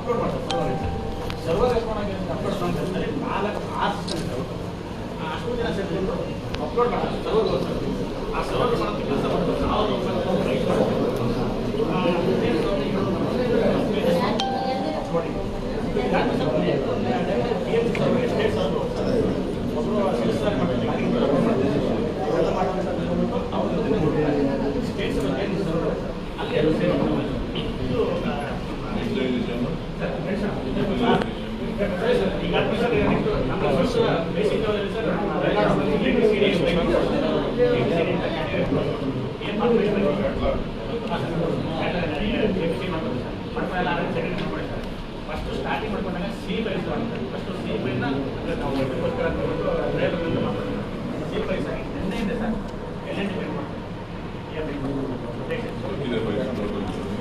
Upload ಮಾಡ್ತಾರೆ server account respond ಆಗಿ upload ಮಾಡ್ತಾರೆ ನಾಲ್ಕು ಆರು ಸಿಸ್ಟಮ್ ಅಷ್ಟು ಜನ ಸೇರಿಕೊಂಡು ಅಪ್ಲೋಡ್ ಮಾಡ್ತಾರೆ ಸರ್ವರ್ ಆ ಸರ್ವರ್ ಮಾಡೋದು ಕೆಲಸ ಮಾಡ್ತಾರೆ. ನಾವು ಫಸ್ಟ್ ಸ್ಟಾರ್ಟಿಂಗ್ ಮಾಡ್ಕೊಂಡಾಗ ಸಿ ಬೈಸ್ ಫಸ್ಟ್ ಸಿ ಬೈನ ನಾವು ಇದಕ್ಕೋಸ್ಕರ ಅಂದ್ಬಿಟ್ಟು ಡ್ರೈವರ್ಗಳಿಂದ ಮಾಡ್ತಾರೆ ಸಿ ಪ್ರೈಸ್ ಆಗಿ ನಿನ್ನೆಯಿಂದ sir L N D payment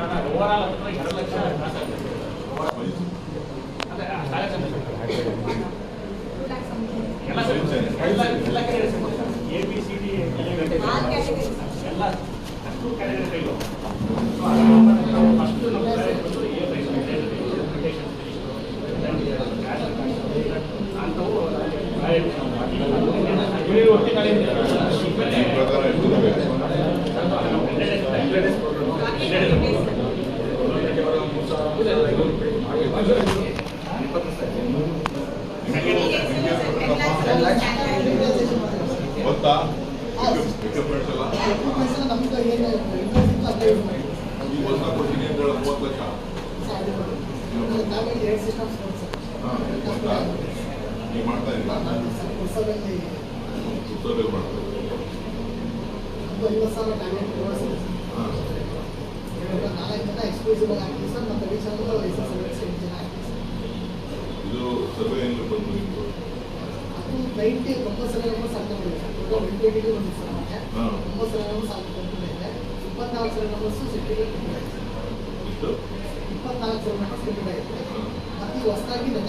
ನಾನು ಓವರ್ ಆಲ್ ಹತ್ರ ಎರಡು ಲಕ್ಷ ಲಾಸ್ ಆಗ್ತದೆ ಅದೇ ಸಾಗತ್ತೆ ಎಲ್ಲ ಎಲ್ಲ ಎಲ್ಲ ಕಡೆ ಎ ಬಿ ಸಿ ಡಿ ಎಲ್ಲ ಅಷ್ಟು ಕ್ಯಾಟಗರಿ ಕೈಲು ಫಸ್ಟ್ ನಮ್ಮ ಕಡೆ ಬಂದು ಎ ಪ್ರೈಸ್ ಅಂಥವು ಇವರು ಒಟ್ಟಿನಲ್ಲಿ ಈ ಪ್ರಕಾರ ಎಷ್ಟಿದಾವೆ? ಗೊತ್ತಾ equipments ಎಲ್ಲ ಈ ವರ್ಷ ಕೊಡ್ತೀನಿ ಅಂತ ಹೇಳೋದು ಮೂವತ್ತು ಲಕ್ಷ ಹಾ, ಗೊತ್ತಾ ನೀವು ಮಾಡ್ತಾ ಇಲ್ಲ. ಇದು ಸರ್ವೆ ಏನು ಬಂದು ನಿಮ್ದು ನೈಂಟಿ ಒಂಬತ್ತು ಸಲ ಹಾ. ಒಂಬತ್ತು ಸಲ ಕೊಟ್ಟಿದೆ ಇಪ್ಪತ್ನಾಲ್ಕು ಸಾವಿರ ಸರ್ಟಿಫಿಕೇಟ್ ಇಷ್ಟು ಇಪ್ಪತ್ನಾಲ್ಕು ಸಾವಿರ ನಂಬರ್ಸ್ ಕೊಟ್ಟಿದೆ ಹಾ. ಮತ್ತೆ ಹೊಸದಾಗಿ ನನ್ನ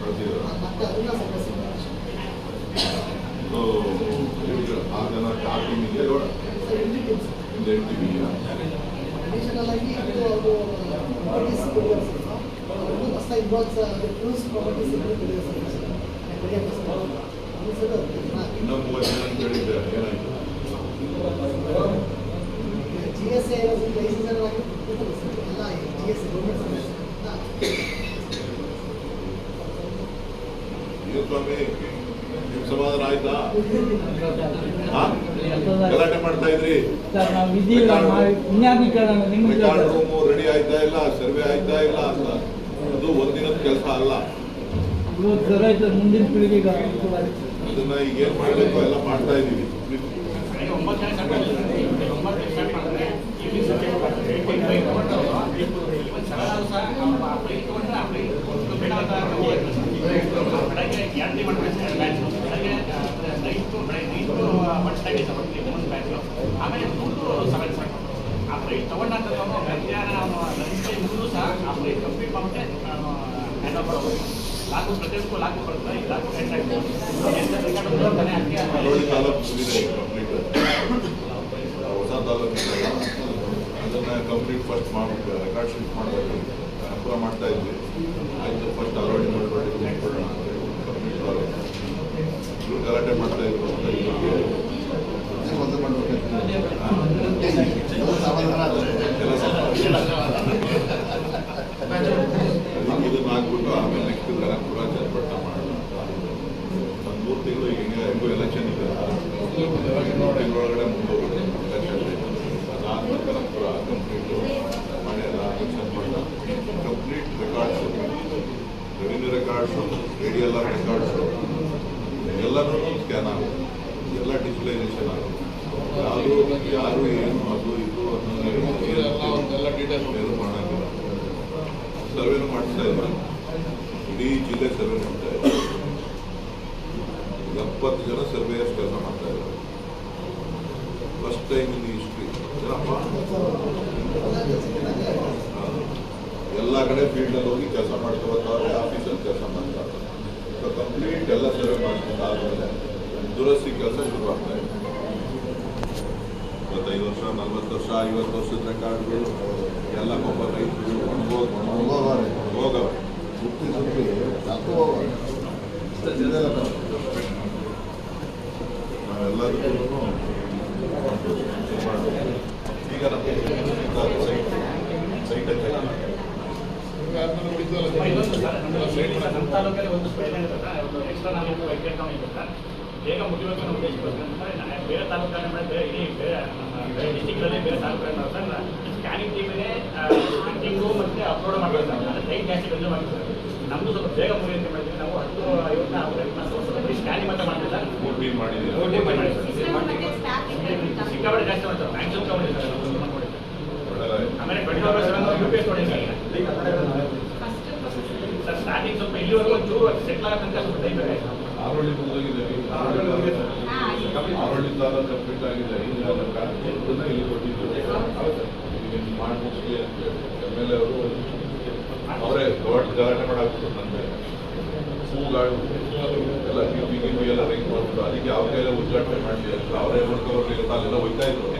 ಬರ್ತೀರಾ? ಮತ್ತೆ ಅದನ್ನ ಸ್ವಲ್ಪ ಸಿಗ್ತಾರೆ ಸೊ, ಈಗ ಆ ಜನ ಟಾಕಿಂಗ್ ಇದೆ ನೋಡ ಹಿಂದೆ ಹೇಳ್ತೀವಿ ಅಡಿಷನಲ್ ಆಗಿ ಇದು ಅವರು ಪ್ರಾಪರ್ಟೀಸ್ ಕೊಡಿಯೋರು ಸರ್ ಹೊಸದಾಗಿ ಬಾಕ್ಸ್ ರೂಲ್ಸ್ ಪ್ರಾಪರ್ಟೀಸ್ ಕೊಡಿಯೋರು ಸರ್ ಇನ್ನೂ ಮೂವತ್ತು ಜನ ಅಂತ ಹೇಳಿದ್ದೆ ಏನಾಯ್ತು ಜಿ ಎಸ್ ಐ ಲೈಸೆನ್ಸ್ ಎಲ್ಲ ಜಿ ಎಸ್ ಗೌರ್ಮೆಂಟ್ ಇದು ಸ್ವಾಮಿ ನಿಮ್ ಸಮಾಧಾನ ಆಯ್ತಾ ಹಾ? ಗಲಾಟೆ ಮಾಡ್ತಾ ಇದ್ರಿ ಸರ್ ನಾವು ವಿಧಿಲ್ಲ ವಿಜ್ಞಾನೀಕರಣ ನಿಮ್ಗೆ ರೆಕಾರ್ಡ್ ರೂಮು ರೆಡಿ ಆಯ್ತಾ ಇಲ್ಲ? ಸರ್ವೆ ಆಯ್ತಾ ಇಲ್ಲ ಅಂತ. ಅದು ಒಂದಿನದ ಕೆಲಸ ಅಲ್ಲ. ಇವತ್ತು ಸರ್ ಆಯ್ತು ಮುಂದಿನ ಪೀಳಿಗೆಗೆ ಅನುಕೂಲ ಆಯ್ತು ಅದನ್ನ ಈಗ ಏನ್ ಮಾಡಬೇಕು ಎಲ್ಲ ಮಾಡ್ತಾ ಇದೀವಿ ಒಂಬತ್ತು ಜನ ಸ್ಟಾರ್ಟ್ ಒಂಬತ್ತು ಜನ ಸ್ಟಾರ್ಟ್ ಮಾಡಿದ್ರೆ ಇಲ್ಲಿ ಸಬ್ಜೆಕ್ಟ್ ಮಾಡ್ತಾರೆ ಬೈಕ್ ತಗೊಂಡವರು ಇವತ್ತು ಸರಳ ಸಹ ಅವ್ರು ಆ ಬೈಕ್ ತಗೊಂಡ್ರೆ ಆ ಬೈಕ್ ಬೇಡ ಅಂತ ಬೆಳಗ್ಗೆ ಗ್ಯಾರಂಟಿ ಮಾಡ್ಬೇಕು ಬ್ಯಾಚ್ ಬೆಳಗ್ಗೆ ನೈಟು ಬೆಳಗ್ಗೆ ನೈಟು ಒನ್ ಸ್ಟಾಗಿ ಸಪೋರ್ಟ್ ಒಂದು ಬ್ಯಾಚು ಆಮೇಲೆ ಮೂರು ಸೆವೆನ್ ಸಾಕು ಆ ಬೈಕ್ ತಗೊಂಡಂತ ಮಧ್ಯಾಹ್ನ ಲಂಚ್ ಮುಗಿದು ಸಹ ಆ ಬೈಕ್ ಕಂಪ್ಲೀಟ್ ಮಾಡ್ಬಿಟ್ಟೆ ಹ್ಯಾಂಡ್ ಓವರ್ ಲಾಕು ಪ್ರತಿಯೊಂದಕ್ಕೂ ಲಾಕು ಬರುತ್ತೆ ಈ ಲಾಕು ಹ್ಯಾಂಡ್ ನೋಡಿ ತಾಲೂಕು ಮುಗಿದೆ ಕಂಪ್ಲೀಟ್ ಹೊಸ ತಾಲೂಕು ಇದೆಯಲ್ಲ, ಅದನ್ನ ಕಂಪ್ಲೀಟ್ ಫಸ್ಟ್ ಮಾಡ್ಬಿಟ್ಟು ರೆಕಾರ್ಡ್ ಶೀಟ್ ಮಾಡಬೇಕು ಅನುಕೂಲ ಮಾಡ್ತಾ ಇದ್ವಿ ಆಯ್ತು ಫಸ್ಟ್ ಅಲೋಡಿ ಮಾಡ್ಕೊಂಡು ಮಾಡ್ಕೊಳ್ಳೋಣ ಅಂತ ಹೇಳಿ ಕಂಪ್ಲೀಟ್ ತಾಲೂಕು ಇವ್ರು ಗಲಾಟೆ ಮಾಡ್ತಾ ಇದ್ರು ಅಂತ ಇವ್ರಿಗೆ ಎಲ್ಲ ಅದಕ್ಕೆ ಇದನ್ನ ಹಾಕ್ಬಿಟ್ಟು ಆಮೇಲೆ ನೆಕ್ಸ್ಟ್ ಕನಕಪುರ ಚನ್ನಪಟ್ಟ ಮಾಡೋಣ ಒಂದು ಮೂರು ತಿಂಗಳು ಈಗ ಹೆಂಗೆ ಹೆಂಗೋ ಎಲೆಕ್ಷನ್ ಇದೆ ಮೂರು ತಿಂಗಳೊಳಗಡೆ ಮುಂದೋಗುತ್ತೆ ಎಲೆಕ್ಷನ್ ಅದಾದ್ಮೇಲೆ ಕನಕಪುರ ಕಂಪ್ಲೀಟು ಮನೆಯಲ್ಲ Channapatna complete records revenue records radial records ಎಲ್ಲನೂ ಸ್ಕ್ಯಾನ್ ಆಗುತ್ತೆ ಎಲ್ಲ ಡಿಜಿಟಲೈಸೇಷನ್ ಆಗುತ್ತೆ ಯಾರು ಯಾರು ಏನು ಅದು ಇದು ಅನ್ನೋದು ಎಲ್ಲ ಡೀಟೇಲ್ಸ್ ಏನು ಮಾಡೋಂಗಿಲ್ಲ ಸರ್ವೆನೂ ಮಾಡಿಸ್ತಾ ಇಲ್ಲ ಇಡೀ ಜಿಲ್ಲೆ ಸರ್ವೆ ಮಾಡ್ತಾ ಇದೆ ಎಪ್ಪತ್ತು ಜನ ಸರ್ವೇಯರ್ಸ್ ಕೆಲಸ ಮಾಡ್ತಾ ಇದ್ದಾರೆ ಫಸ್ಟ್ ಟೈಮ್ ಇನ್ ಹಿಸ್ಟ್ರಿ ಎಲ್ಲ ಕಡೆ ಫೀಲ್ಡಲ್ಲಿ ಹೋಗಿ ಕೆಲಸ ಮಾಡ್ತಾ ಬರ್ತಾರೆ ಆಫೀಸಲ್ಲಿ ಕೆಲಸ ಮಾಡ್ತಾರೆ ಸೊ ಕಂಪ್ಲೀಟ್ ಎಲ್ಲ ಸರ್ವೆ ಮಾಡ್ಕೊಂಡು ಆದಮೇಲೆ ದುರಸ್ತಿ ಕೆಲಸ ಶುರು ಆಗ್ತಾ ಇದೆ ಇಪ್ಪತ್ತೈದು ವರ್ಷ ನಲ್ವತ್ತು ವರ್ಷ ಐವತ್ತು ವರ್ಷದ ರೆಕಾರ್ಡ್ಗಳು ಎಲ್ಲ ಒಬ್ಬ ರೈತರು ಒಣಗೋಗಿ ಹೋಗವ್ರೆ. ಹೋಗವ್ರೆ ಸುತ್ತಿ ಸುತ್ತಿ ನಾವು ವೈದ್ಯಕೀಯ ಇರುತ್ತೆ. ಬೇಗ ಬೇರೆ ತಾಲೂಕಲ್ಲಿ ಮಾಡಿದ್ರೆ ಇಡೀ ಬೇರೆ ಬೇರೆ ಮಾಡ್ತಾರೆ ಸ್ಕ್ಯಾನಿಂಗ್ ಮತ್ತೆ ಅಪ್ಲೋಡ್ ಮಾಡ್ತಾರೆ ಟೈಮ್ ಸರ್. ನಮ್ದು ಸ್ವಲ್ಪ ಬೇಗ ಮುಗಿಯುತ್ತೆ ಸರ್ ಸ್ಟಾರ್ಟಿಂಗ್ ಸ್ವಲ್ಪ ಇಲ್ಲಿವರೆಗೂ ಒಂಚೂರು ಸೆಟ್ಲ್ ಆಗಕ್ಕಂತ ಸ್ವಲ್ಪ ಟೈಮ್ ಬೇಕಾಯ್ತು ಆರೋಳಿ ಮುಗಿದೋಗಿದ್ದೀವಿ ಆರೋಳಿ ತಾಲೂಕು ಕಂಪ್ಲೀಟ್ ಆಗಿದೆ ಅದನ್ನ ಇಲ್ಲಿ ಕೊಟ್ಟಿದ್ದು ಮಾಡಿ ಮುಗಿಸ್ಲಿ ಅಂತ ಎಂ ಅವರು ಅವರೇ ಗಲಾಟೆ ಮಾಡಾಕ್ಬಿಟ್ಟು ನನ್ನ ಹೂಗಳು ಎಲ್ಲ ಗಿಪಿ ಗಿಪಿ ಎಲ್ಲ ರಿಂಗ್ ಮಾಡ್ಬಿಟ್ಟು ಅದಕ್ಕೆ ಯಾವ ಕೈಯಲ್ಲ ಉದ್ಘಾಟನೆ ಮಾಡಲಿಲ್ಲ ಅಂತ ಅವರೇ ನೋಡ್ಕೊಬರ್ಲಿಲ್ಲ ಅಲ್ಲೆಲ್ಲ ಹೋಗ್ತಾ ಇದ್ರು.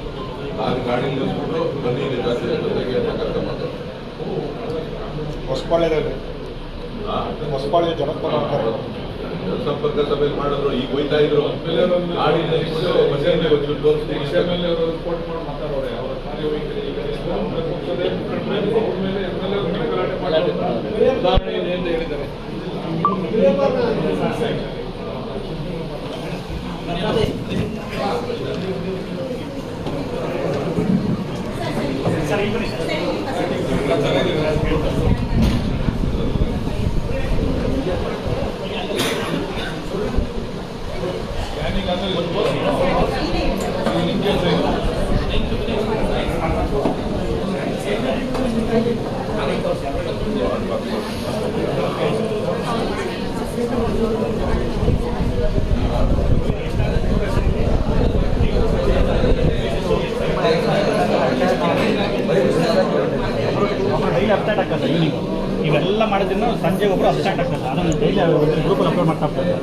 ನಾನು ಗಾಡಿ ನಿಲ್ಲಿಸ್ಬಿಟ್ಟು ಬನ್ನಿ ಜಾಸ್ತಿ ಜೊತೆಗೆ ಅಂತ ಕರ್ಕೊಂಡ್ಬಂದೆ. ಹೊಸಪಾಳ್ಯದಲ್ಲಿ. ಆ? ಹೊಸಪಾಳ್ಯ ಜನಪದ ಮಾಡ್ತಾರೆ ಸಂಪರ್ಕ ಸಭೆ ಮಾಡಿದ್ರು ಈಗ ಹೋಯ್ತಾ ಇದ್ರು. ಗಾಡಿ ನಿಲ್ಲಿಸ್ಬಿಟ್ಟು ಬಸ್ಸಿಂದ ಬಂದು ತೋರಿಸ್ತೀನಿ ಅವರು ರಿಪೋರ್ಟ್ ಮಾಡಿ ಮಾತಾಡೋರೆ ಅವರ ಕಾರ್ಯವೈಖರಿ ಈಗ ಮುಖಂಡರು ಅವ್ರ ಮೇಲೆ ಎಂ ಎಲ್ ಎ ಗಲಾಟೆ ಮಾಡೋದು ಉದಾಹರಣೆ ಇದೆ ಅಂತ ಹೇಳಿದ್ದಾರೆ. ಸರ್ ಈಗ ಬನ್ನಿ ಸರ್ ಸ್ಕ್ಯಾನಿಂಗ್ ಆದ್ಮೇಲೆ ಇದು ನಿಮ್ಗೆ ಡೈಲಿ ಅಪ್ಡೇಟ್ ಆಗ್ತದೆ ಸರ್ ಈವ್ನಿಂಗ್ ಇವೆಲ್ಲ ಮಾಡಿದ್ರಿಂದ ಸಂಜೆ ಒಬ್ಬರು ಅಪ್ಡೇಟ್ ಆಗ್ತದೆ ಅದನ್ನು ಡೈಲಿ ಗ್ರೂಪಲ್ಲಿ ಅಪ್ಲೋಡ್ ಮಾಡ್ತಾ ಇರ್ತಾರೆ.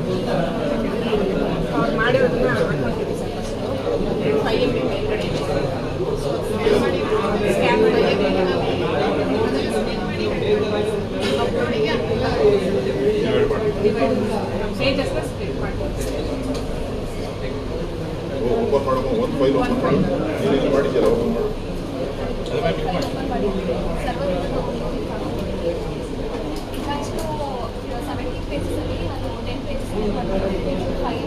ಓಪನ್ ಮಾಡೋ ಒಂದು ಫೈಲ್ ಓಪನ್ ಮಾಡಿ ಮಾಡಿದ್ಯಲ್ಲ ಓಪನ್ ಮಾಡು. ನೆಕ್ಸ್ಟು ಪೇಜಸಲ್ಲಿ ನಾನು ten pages five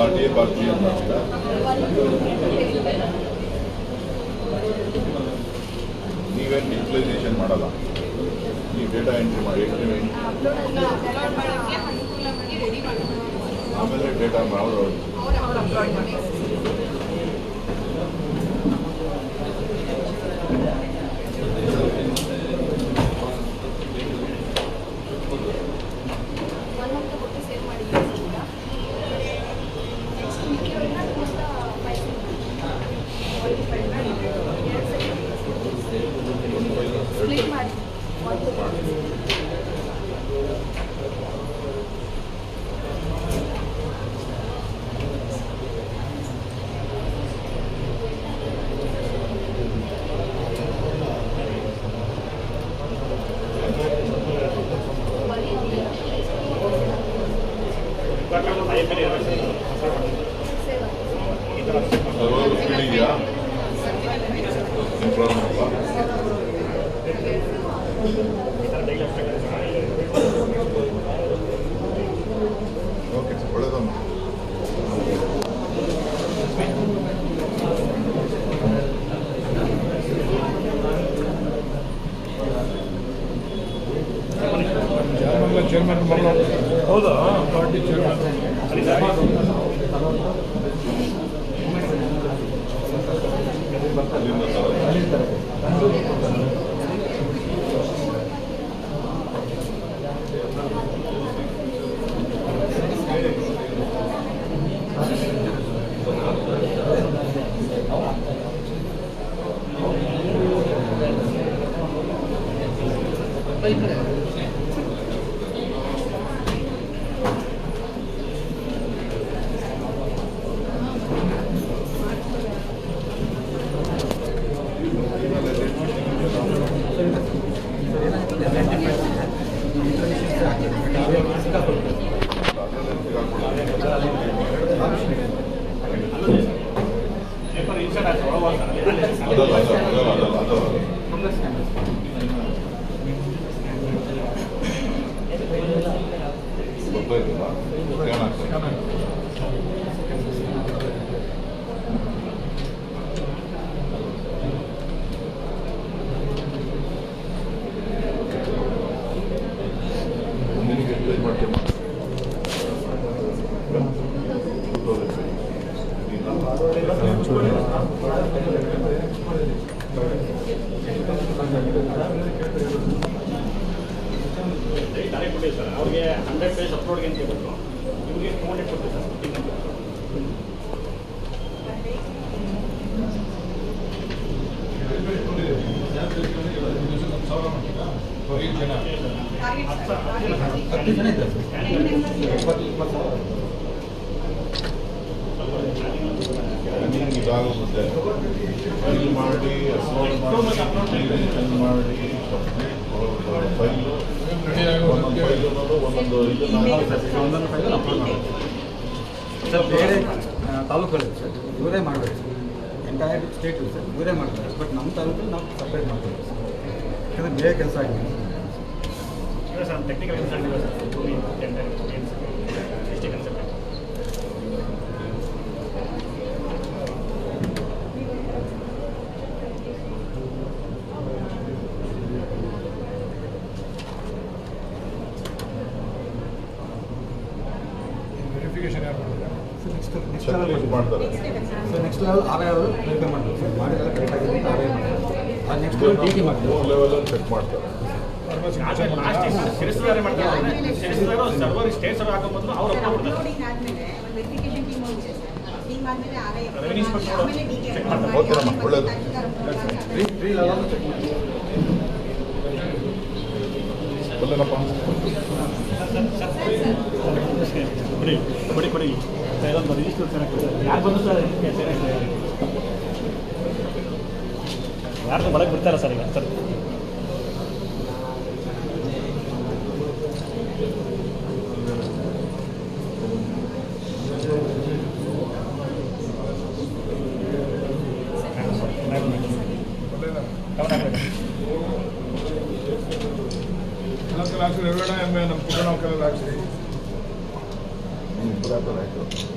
R T A bar clear ಮಾಡ್ತೀರಾ ನೀವೇನು ಡಿಜಿಟಲೈಸೇಷನ್ ಮಾಡಲ್ಲ ನೀವು ಡೇಟಾ ಎಂಟ್ರಿ ಮಾಡಿ. ಆಮೇಲೆ ಡೇಟಾ ಅಪ್ಲೋಡ್ ಹೌದಾ? Gracias. ಮಾಡಿ ಮಾಡಿ ಮಾಡಿ ಸರ್, ಬೇರೆ ತಾಲೂಕಲ್ಲಿ ಸರ್. ಇವರೇ ಮಾಡಬೇಕು, ಸರ್. Entire state sir. ಇವರೇ ಮಾಡ್ತಾರೆ. ಬಟ್ ನಮ್ಮ ತಾಲೂಕಲ್ಲಿ ನಾವು ಸಪ್ರೇಟ್ ಮಾಡ್ತೀವಿ, ಸರ್. ಯಾಕಂದರೆ ಬೇರೆ ಕೆಲಸ ಆಗಿದೆ. ಇಲ್ಲ ಸರ್ ಟೆಕ್ನಿಕಲ್ ಕನ್ಸಲ್ಟ್ ಇದೆ ಸರ್ ಭೂಮಿ ಟೆಂಡರ್ ಎಷ್ಟೇ ಕನ್ಸಲ್ಟ್ ವೆರಿಫಿಕೇಶನ್ ಯಾರು ಮಾಡ್ತಾರೆ ನೆಕ್ಸ್ಟ್ ನೆಕ್ಸ್ಟ್ ಚೆಕ್ ಲಿಸ್ಟ್ ಮಾಡ್ತಾರೆ so next level R I ಅವರು ವೆರಿಫೈ ಮಾಡಬೇಕು ಸರ್ ಮಾಡಿದೆಲ್ಲ ಕರೆಕ್ಟ್ ಆಗಿದೆ ಅಂತ ಆರ್ ಐ ಮಾಡ್ತಾರೆ ಅದು ನೆಕ್ಸ್ಟ್ ಲೆವೆಲ್ ಡಿ ಟಿ ಮಾಡ್ತೀವಿ ಮೂರು ಲೆವೆಲ್ ಚೆಕ್ ಮಾಡ್ತಾರೆ ಕೊಡಿ ಕೊಡಿ ಇದೊಂದು ರಿಜಿಸ್ಟರ್ ಚೆನ್ನಾಗಿ ಯಾರು ಬಂದು ಸರ್ ಯಾರ್ದು ಒಳಗೆ ಬಿಡ್ತಾರ ಸರ್ ಈಗ ಸರ್ ನಾಲ್ಕು ಹಾಕ್ಸಿರಿ ಎರಡ ಎಮ್ಮೆ ನಮ್ಮ ಹಾಕ್ಸಿ ಹಾಕ್ಸಿರಿ ಪುರಾತನ ಆಯ್ತು